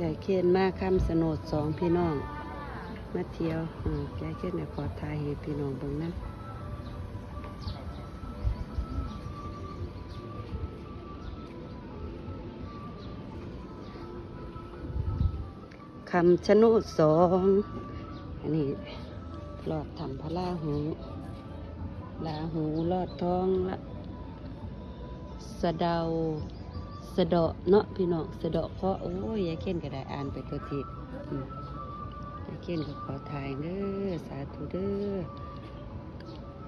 ยายเคนมาคำสนดสองพี่น้อง มาเที่ยวยายเคนเนี่ยขอถ่ายให้พี่น้องเบิ่งนะคำชะโนดสองอันนี้หลอดทำพระลาหูลาหูลอดท้องละสะเดา สะเดาะเนาะพี่น้องสะเดาะเคราะโอ้ยยายเข้นก็ได้อ่านไปตัวทียายเข้นก็ขอถ่ายเด้อสาธุเด้อ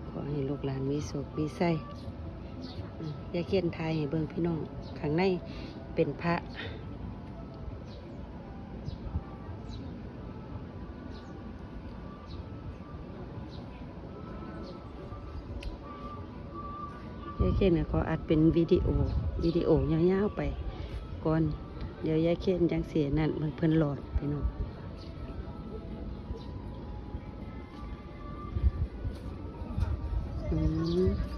ขอให้ลูกหลานมีสุขมีไส้ยายเข้นทายให้เบิ่งพี่น้องข้างในเป็นพระยายเค้นก็ขออัดเป็นวิดีโอวิดีโอยาวๆไป ก่อนเดี๋ยวยายเค้นจังเสียนั่นมันเพิ่นหลอดพี่น้องอืม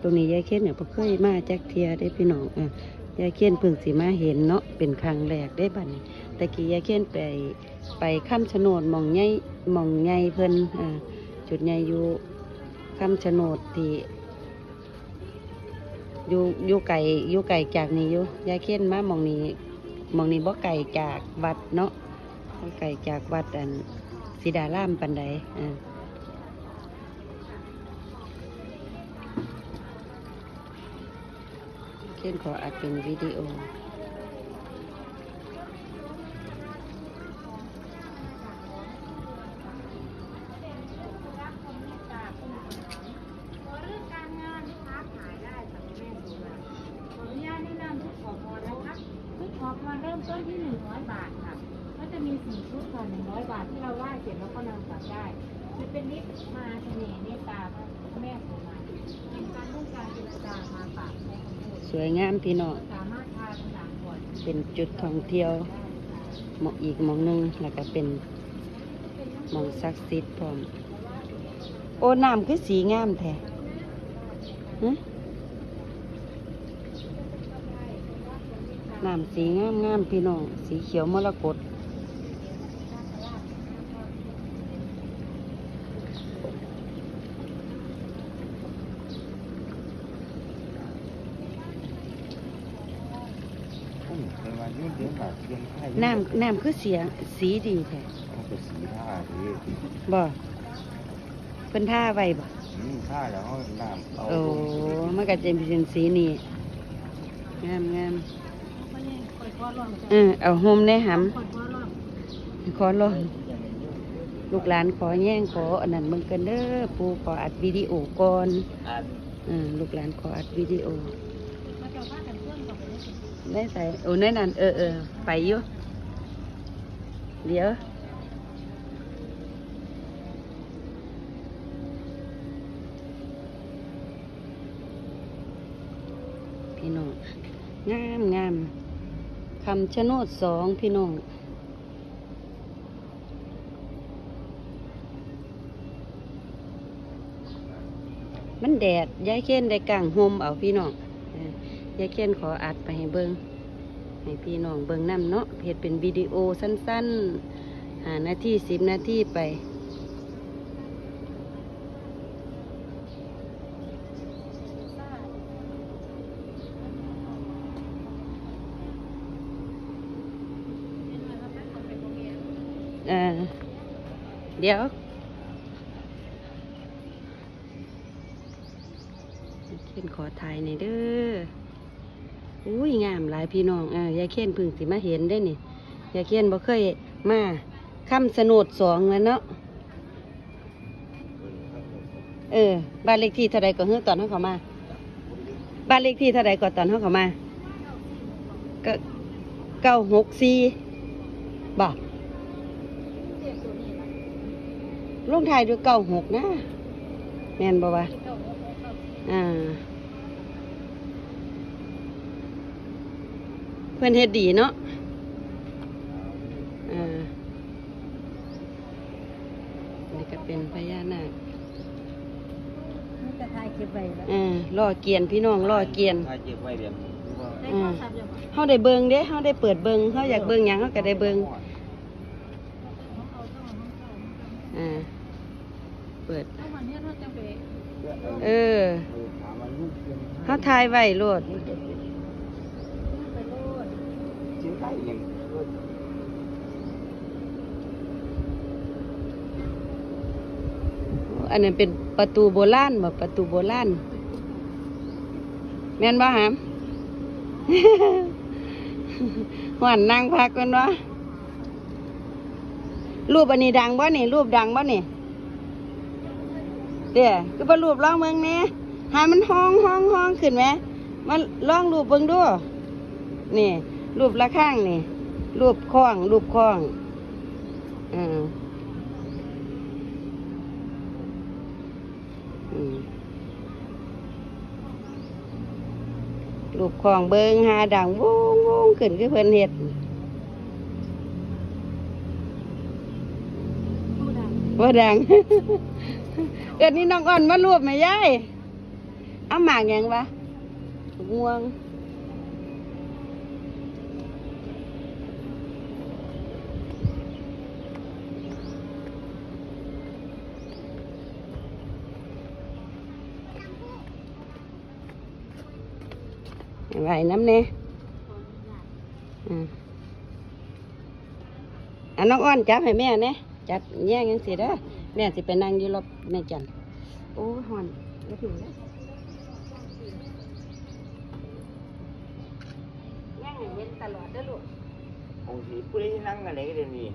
ตรงนี้ยายเค้นเนี่ยบ่เคยมาจักเทียได้พี่น้องอะยายเค้นเพิ่งสิมาเห็นเนาะเป็นครั้งแรกได้บัดนี้ตะกี้ยายเค้นไปไปค้ำชนดหมองใหญ่หมองใหญ่เพิ่นอ่าจุดใหญ่อยู่ค้ำชนดที่อยู่อยู่ไก่อยู่ไก่จากนี้อยู่ยายเค้นมาหมองนี้หมองนี้บ่ไก่จากวัดเนาะบ่ไก่จากวัดอันศิดารามปันใดอ่า เช่นขออัดเป็นวิดีโอ เรื่องการงานค้าขายได้ค่ะแม่สุราขออนุญาตแนะนำทุกขอพรนะคะทุกขอพรเริ่มต้นที่หนึ่งร้อยบาทค่ะ ก็จะมีสี่ชุดค่ะหนึ่งร้อยบาทที่เราไหว้เสร็จแล้วก็นำกลับได้จะเป็นนิดมาเสวยงามพี่น้องเป็นจุดท่องเที่ยวหมองอีกหมองหนึงแล้วก็เป็นหมองศักดิ์สิทธิ์พร้อม โอ้น้ำคือสีงามแท้น้ำสีงามงามพี่น้อง สีเขียวมรกต น้ำน้ำคือเสียสีดีแท้มันเป็นสีผ้าดีบ่เพิ่นท่าไว้บ่อืมผ้าแล้วเขาน้ำเอาโอ้มันก็จะเป็นสีนี้งามงามก็เนี่ยคอยพ่อรองเออเอาโฮมในหคอยพ่อรองำขอลองลูกหลานขอแย่งขออันนั้นมึงกันเด้อปูขออัดวิดีโอก่อนเออลูกหลานขออัดวิดีโอ มาจากบ้านกันเพื่อนกับ เลยได้ใส่โอ้ในนั้นเออเออไปอยู่เดี๋ยวพี่น้องงามงามคำชะโนดสองพี่น้องมันแดดยายเค้นได้กลางโฮมเอาพี่น้อง ยายเค้นขออัดไปให้เบิงให้พี่น้องเบิงน้ำเนาะเพจเป็นวิดีโอสั้นๆหานาทีสิบนาทีไปเออเดี๋ยวเข็นขอถ่ายในอยเด้อ อุ้ยงามหลายพี่น้องเออยายเข็นพึ่งสิมาเห็นได้นี่ยายเข็นบ่เคยมาคำสนดสองแล้วเนาะเออบ้านเลขที่เท่าไรก็เฮือตอนเขาเขามา บ้านเลขที่เท่าไรก็ตอนเขาเขามาก็เก้าหกสี่บ่เจ็บตัวนี้นะบลงท้ายด้วยเก้าหกนะ แม่นบ่วะอ่า เพื่อนเฮ็ดดีเนาะอ่านี่ก็เป็นพญานาคนี่จะถ่ายคลิปไว้แล้วอ่าล่อเกียนพี่น้องล่อเกียน ถ้าเจ็บไว้แบบนี้ว่าได้โทรศัพท์ยังบ่เฮาได้เบิ่งเด้เฮาได้เปิดเบิ่งเฮาอยากเบิ่งหยังเฮาก็ได้เบิ่งอ่า เปิดเอาวันนี้เราจะไปเออถามว่าลูกเป็นเฮาถ่ายไว้โลด ไปโลด จริงได้ยัง อันนั้นเป็นประตูโบราณบ่ประตูโบราณแม่นบ่หามหวานนั่งพักกันวะรูปอันนี้ดังบ่นี่รูปดังบ่นี่เดี๋ยวคือรูปล่องเมืองนี่หามันห้องห้องห้องขึ้นไหมมันล่องรูปเบิ่งดูนี่รูปละข้างนี่ รูปคล้อง รูปคล้องอ่า ลูกของเบิงหาดังวุ้งวุ้งขึ้นคือเพิ่นเห็ดว่าดังเกิดนี้น้องอ่อนมารวบไหมยาย เอาหมากยังวะง่วง ไหวน้ำเน่อ่าอันน้องอ้อนจับให้แม่เนี่ยจับแย่งยังสิเด้อแม่สิไปนั่งอยู่รอบในจันทร์โอ้ยหอนแล้วถึงแล้วแย่งให้เห็นตลอดเด้อลูกโอ้ยผู้ใดที่นั่งกันไหนกันเดี๋ยวนี้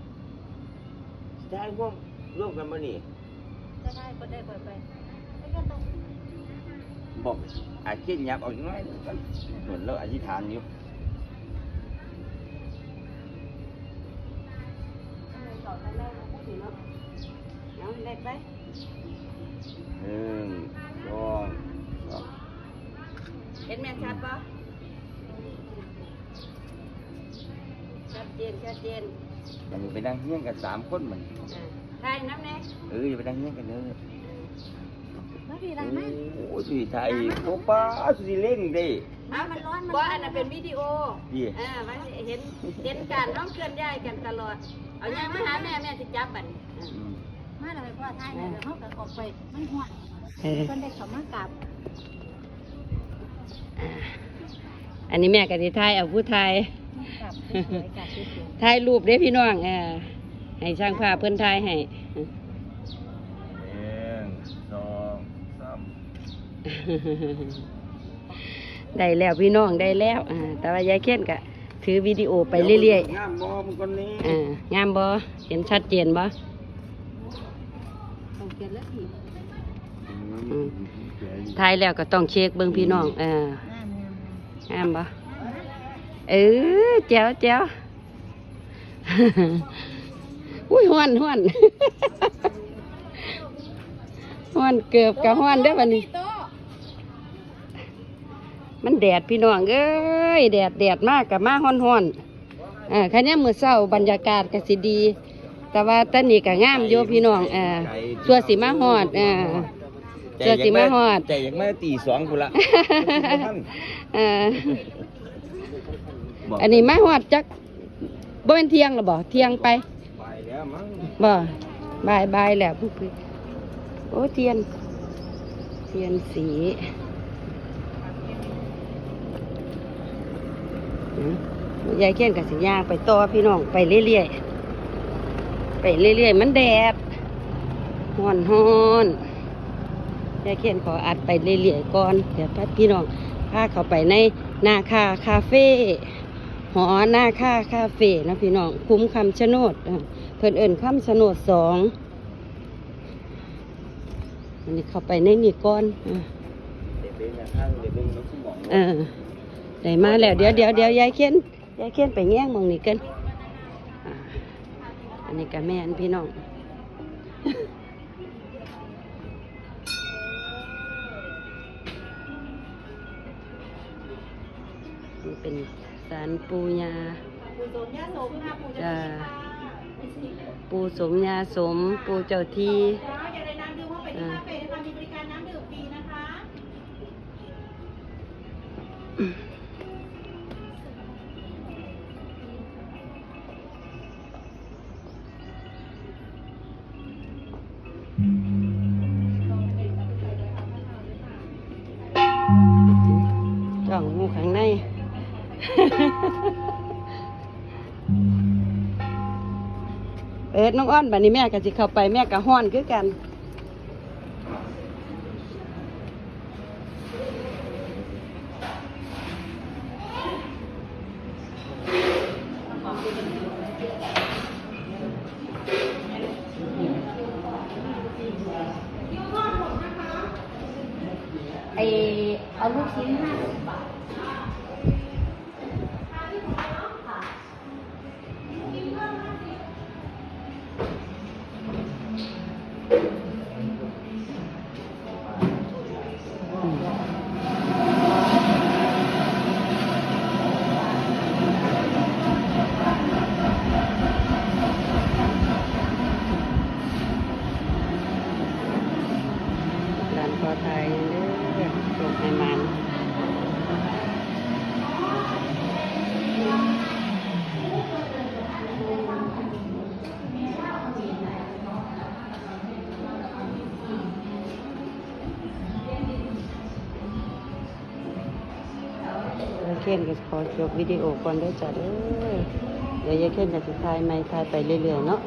ได้พวกร่วมกันมานี่จะได้ก็ได้เปิดไปแล้วก็ต้อง บอกอาจเช่นยับออกยังไงเหมือนเราอธิษฐานอยู่อะไรต่อไปแม่มาพูดถึงเนาะเอาเล็กไปหนึ่งสองสามเห็นแม่ชัดปะชัดเจนชัดเจนมันไปนั่งเฮี้ยงกันสามคนมันอ่าถ่ายน้ำแน่เอออย่าไปนั่งเฮี้ยงกันเลย แล้วพี่ดังไหมโอ้ยสุดท้ายโอ้ป้าสุดเล่งดิเอามันร้อนมันว่าอันนั้นเป็นวิดีโอดีเออไว้เห็นเห็นการน้องเคลื่อนย้ายกันตลอด เอาย่างมาหาแม่แม่จะจับบัดนอืมมาเลยพ่อถ่ายเลยเดี๋ยวเขาก็ออกไปมันห่วงเออเพิ่นได้เขามากราบอ่าอันนี้แม่ก็สิถ่ายเอาผู้ถ่ายกราบสวยๆกราบสวยถ่ายรูปเด้พี่น้องเออให้ช่างภาพเพิ่นถ่ายให้ หนึ่งสองสาม ได้แล้วพี่น้องได้แล้วอ่าแต่ว่ายายเค้นก็ถือวิดีโอไปเรื่อยงามมอมคนนี้ๆอ่างามบ่เห็นชัดเจนบ่ๆต้องเกิดแล้วพี่อืมถ่ายแล้วก็ต้องเช็คเบิ่งพี่น้องเอองามงามงามบ่เออแจ๋วแจ๋วอุ้ยห้วนห้วนห้วนเกือบกับห้วนเด้อบัดนี้โต๊ะ มันแดดพี่น้องเอ้ยแดดแดดมากกับมาห้อนห้อนๆอ่าคันนี้มือเศร้าบรรยากาศก็สิดี แต่ว่าตอนนี้ก็งามโยพี่น้องอ่าตัวสีมาฮอดอ่าเจอสิมาฮอดใจอยากมาตีสองกูละอ่าบอกอันนี้มาฮอดจักบ่เป็นเที่ยงหรอบ่เที่ยงไปไปแล้วมั้งบ่บายบายแล้วพวกพี่โอ้เทียน เทียนสีนะ ยายเขียนกับสิย่างไปต่อพี่น้องไปเรื่อยๆไปเรื่อยๆ มันแดดฮ้อนฮ้อนๆยายเขียนขออัดไปเรื่อยๆก่อนเดี๋ยวพี่น้องพาเขาไปในนาคาคาเฟ่หอนาคาคาเฟ่นะพี่น้องคุ้มคำชะโนดอะเพิ่นเอิญคำชะโนดสองอันนี้เข้าไปในนี่ก่อนอะเด็กเป็นอย่างข้างเด็กเป็นน้องสมองเออ ได้มาแล้วเดี๋ยวเดี๋ยวเดี๋ยวยายเขีนยายเขีนไปแง่งมองนี่กันอันนี้กับแม่นพี่น้องนี่เป็นสารปูยาจะปูสมยาสม ปูเจ้าที่ เอิดน้องอ้อนบัดนี้แม่ก็สิเข้าไปแม่ก็ฮ้อนคือกันไอเอาลูกชิ้นห้าสิบ เคนก็ขอจบวิดีโอก่อนได้จ้ะเด้อเดี๋ยวยายเคนจะสิถ่ายไม่ถ่ายไปเรื่อยๆเนาะ